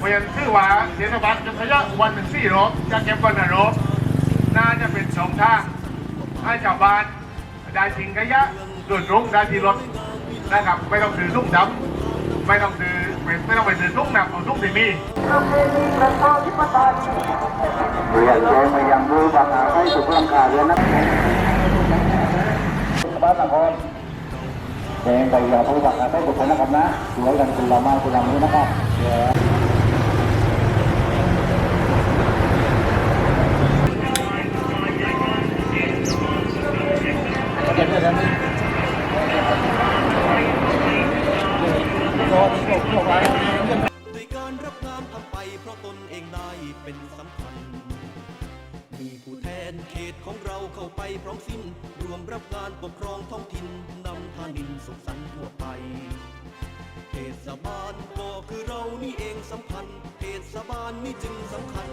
เพราะฉะนั้นถือว่าเทศบาลจะขยะวันหนึ่งสี่รอบจะเก็บวันละรอบน่าจะเป็นสองทางให้ชาวบ้านได้ทิ้งขยะโดยตรงได้ที่รถนะครับไม่ต้องถือทุ่งดำไม่ต้องถือไม่ไม่ต้องไปถือทุ่งหนักเอาทุ่งที่มีเรียนเชิญมายังรู้ปัญหาให้สุขลังคาเรือนนะบ้านสังคมแจ้งไปยังผู้ปัญหาให้สุขนะครับนะช่วยกันคุณละมาคุณละมือนะครับ ราะตนเองได้เป็นสำคัญ มีผู้แทนเขตของเราเข้าไปพร้อมสิ้น รวมรับงานปกครองท้องถิ่นนำทานินสุขสันต์ทั่วไปเทศบาลก็คือเรานี่เองสำคัญเทศบาลนี่จึงสำคัญ